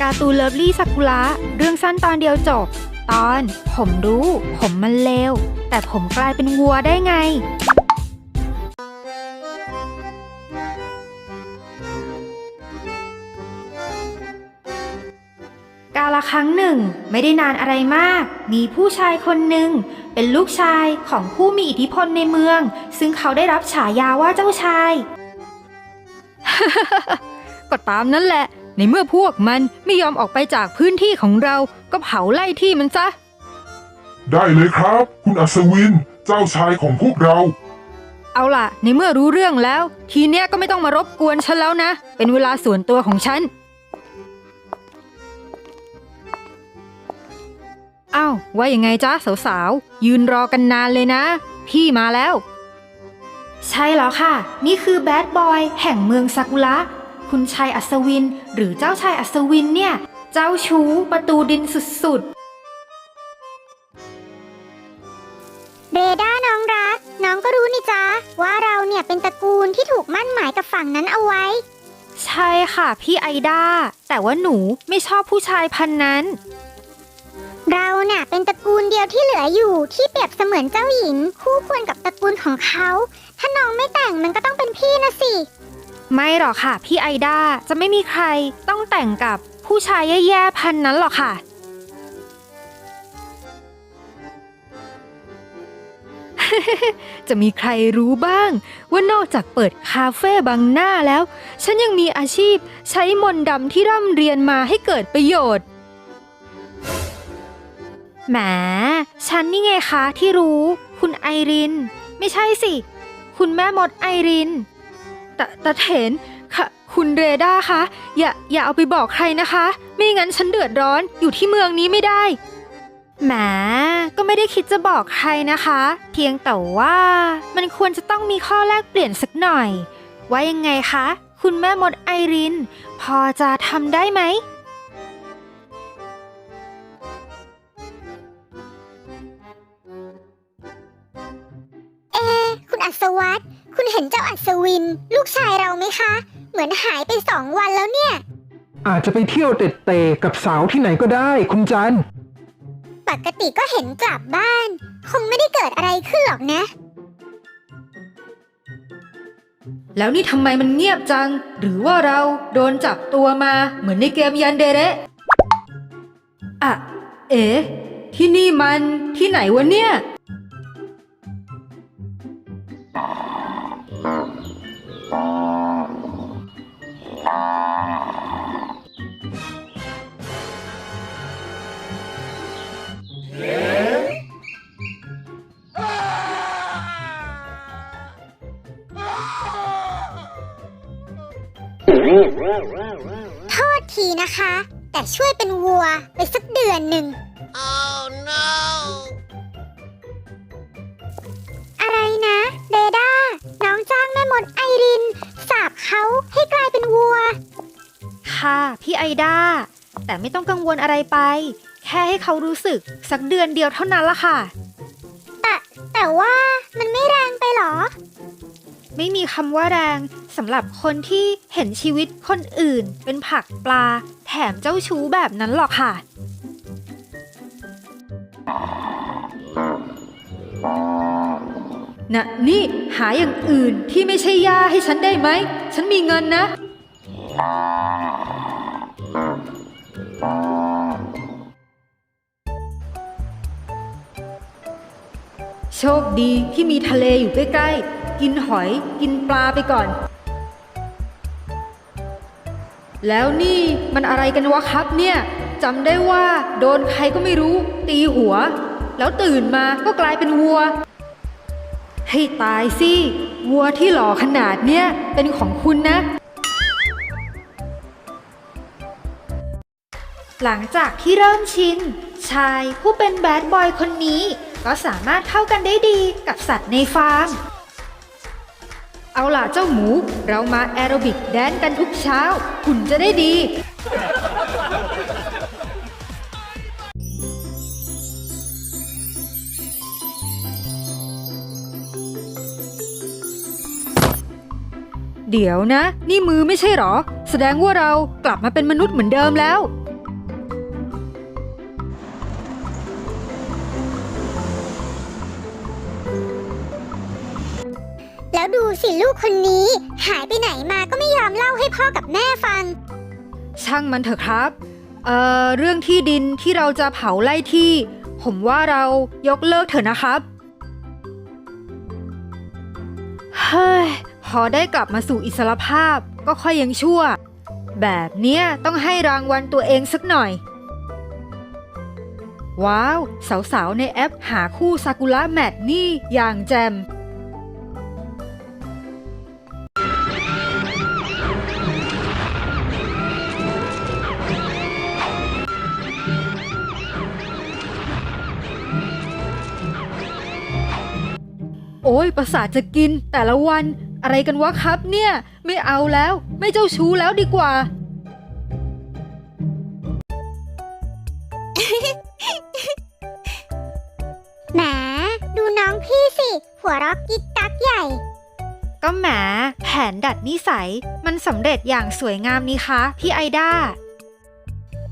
การ์ตูนเลิฟลี่ซากุระเรื่องสั้นตอนเดียวจบ ตอน ผมรู้ ผมมันเลว แต่ผมกลายเป็นวัวได้ไง กาละครั้งหนึ่ง ไม่ได้นานอะไรมาก มีผู้ชายคนหนึ่ง เป็นลูกชายของผู้มีอิทธิพลในเมือง ซึ่งเขาได้รับฉายาว่าเจ้าชาย ก็ตามนั้นแหละ ในเมื่อพวกมันไม่ยอมออกไปจากพื้นที่ของเราก็เผาไล่ที่มันซะ ได้เลยครับ คุณอัศวิน เจ้าชายของพวกเรา เอาล่ะ ในเมื่อรู้เรื่องแล้ว ทีเนี้ยก็ไม่ต้องมารบกวนฉันแล้วนะ เป็นเวลาส่วนตัวของฉันอ้าวว่ายังไงจ๊ะสาวๆ ยืนรอกันนานเลยนะ พี่มาแล้ว ใช่แล้วค่ะ นี่คือแบดบอยแห่งเมืองซากุระ คุณชายอัศวิน หรือเจ้าชายอัศวินเนี่ย เจ้าชู้ประตูดินสุดเรด้าน้องรัก น้องก็รู้นี่จ๊ะว่าเราเนี่ยเป็นตระกูลที่ถูกมั่นหมายกับฝั่งนั้นเอาไว้ๆใช่ค่ะพี่ไอดาแต่ว่าหนูไม่ชอบผู้ชายพันนั้น เราเนี่ยเป็นตระกูลเดียวที่เหลืออยู่ที่เปรียบเสมือนเจ้าหญิง คู่ควรกับตระกูลของเขา ถ้าน้องไม่แต่งมันก็ต้องเป็นพี่นะสิ ไม่หรอกค่ะ พี่ไอดาจะไม่มีใครต้องแต่งกับผู้ชายแย่ๆพันนั้นหรอกค่ะ จะมีใครรู้บ้าง ว่านอกจากเปิดคาเฟ่บังหน้าแล้ว ฉันยังมีอาชีพใช้มนต์ดำที่ร่ำเรียนมาให้เกิดประโยชน์ แหม ฉันนี่ไงคะที่รู้ คุณไอริน ไม่ใช่สิ คุณแม่มดไอริน ตะตะเถนค่ะคุณเรดาคะอย่าอย่าเอาไปบอกใครนะคะ ไม่งั้นฉันเดือดร้อนอยู่ที่เมืองนี้ไม่ได้แหมก็ไม่ได้คิดจะบอกใครนะคะ เพียงแต่ว่ามันควรจะต้องมีข้อแลกเปลี่ยนสักหน่อย ว่ายังไงคะ คุณแม่มดไอริน พอจะทำได้ไหมคุณอัศวัต คุณเห็นเจ้าอัศวิน ลูกชายเราไหมคะ เหมือนหายไปสองวันแล้วเนี่ย อาจจะไปเที่ยวเตะเตะกับสาวที่ไหนก็ได้ คุณจันปกติก็เห็นกลับบ้าน คงไม่ได้เกิดอะไรขึ้นหรอกนะ แล้วนี่ทำไมมันเงียบจัง หรือว่าเราโดนจับตัวมาเหมือนในเกมยันเดเระอะเอ๋ที่นี่มันที่ไหนวะเนี่ย นะคะ แต่ช่วยเป็นวัวไปสักเดือนหนึ่งอะไรนะเรดาน้องจ้างแม่มดไอริน สาบเขาให้กลายเป็นวัว ค่ะพี่ไอดาแต่ไม่ต้องกังวลอะไรไป แค่ให้เขารู้สึกสักเดือนเดียวเท่านั้นละค่ะ แต่แต่ว่ามันไม่แรงไปหรอ ไม่มีคำว่าแรงสำหรับคนที่เห็นชีวิตคนอื่น เป็นผักปลา แถมเจ้าชู้แบบนั้นหรอกค่ะ น่ะ นี่หาอย่างอื่นที่ไม่ใช่ยาให้ฉันได้ไหม ฉันมีเงินนะ โชคดีที่มีทะเลอยู่ใกล้ๆ กินหอยกินปลาไปก่อน แล้วนี่มันอะไรกันวะครับเนี่ยจำได้ว่าโดนใครก็ไม่รู้ ตีหัว แล้วตื่นมาก็กลายเป็นวัว ให้ตายสิวัวที่หล่อขนาดเนี้ยเป็นของคุณนะหลังจากที่เริ่มชิน ชายผู้เป็นแบดบอยคนนี้ ก็สามารถเข้ากันได้ดีกับสัตว์ในฟาร์ม เอาล่ะเจ้าหมู เรามาแอโรบิกแดนกันทุกเช้า คุณจะได้ดีเดี๋ยวนะ นี่มือไม่ใช่หรอ แสดงว่าเรากลับมาเป็นมนุษย์เหมือนเดิมแล้ว แล้วดูสิลูกคนนี้ หายไปไหนมาก็ไม่ยอมเล่าให้พ่อกับแม่ฟัง ช่างมันเถอะครับ เอ่อ เรื่องที่ดินที่เราจะเผาไล่ที่ ผมว่าเรายกเลิกเถอะนะครับ เฮ้ย พอได้กลับมาสู่อิสรภาพก็ค่อยยังชั่ว แบบเนี้ยต้องให้รางวัลตัวเองสักหน่อย ว้าว สาวๆ ในแอปหาคู่ซากุระแมทนี่อย่างแจม โอ้ยประสาทจะกินแต่ละวัน อะไรกันวะครับเนี่ย ไม่เอาแล้วไม่เจ้าชู้แล้วดีกว่า แหมดูน้องพี่สิ หัวเรักกิ๊กกักใหญ่ ก็แหมแผนดัดนิสัย มันสำเร็จอย่างสวยงามนี่คะพี่ไอด้า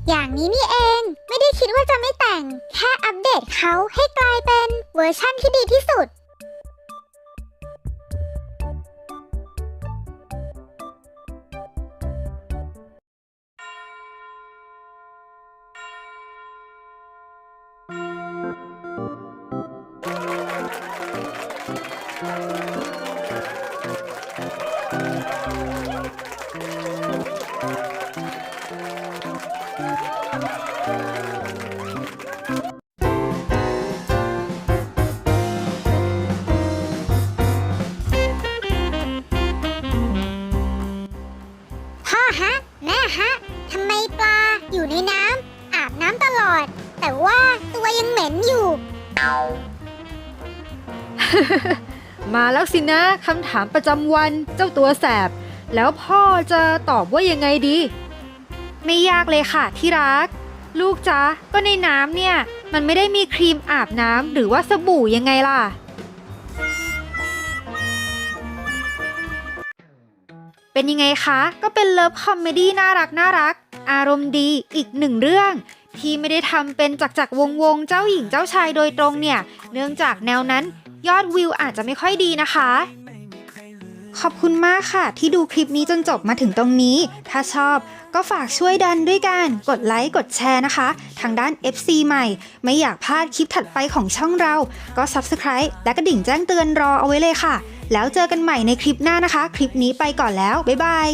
อย่างนี้นี่เองไม่ได้คิดว่าจะไม่แต่ง แค่อัปเดตเขาให้กลายเป็นเวอร์ชั่นที่ดีที่สุด พ่อฮะ แม่ฮะ ทำไมปลาอยู่ในน้ำอาบน้ำตลอด แต่ว่าตัวยังเหม็นอยู่ มาแล้วสินะคำถามประจำวันเจ้าตัวแสบ แล้วพ่อจะตอบว่ายังไงดี ไม่ยากเลยค่ะที่รัก ลูกจ๊ะก็ในน้ำเนี่ย มันไม่ได้มีครีมอาบน้ำหรือว่าสบู่ยังไงล่ะ เป็นยังไงคะ ก็เป็นเลิฟคอมเมดี้น่ารักน่ารัก อารมณ์ดีอีกหนึ่งเรื่อง ที่ไม่ได้ทำเป็นจักจักวงวงๆเจ้าหญิงเจ้าชายโดยตรงเนี่ย เนื่องจากแนวนั้นยอดวิวอาจจะไม่ค่อยดีนะคะ ขอบคุณมากค่ะ ที่ดูคลิปนี้จนจบมาถึงตรงนี้ ถ้าชอบก็ฝากช่วยดันด้วยกันกดไลค์กดแชร์นะคะ ทางด้าน FC ใหม่ ไม่อยากพลาดคลิปถัดไปของช่องเรา ก็ Subscribe และกระดิ่งแจ้งเตือนรอเอาไว้เลยค่ะ แล้วเจอกันใหม่ในคลิปหน้านะคะ คลิปนี้ไปก่อนแล้ว บ๊ายบาย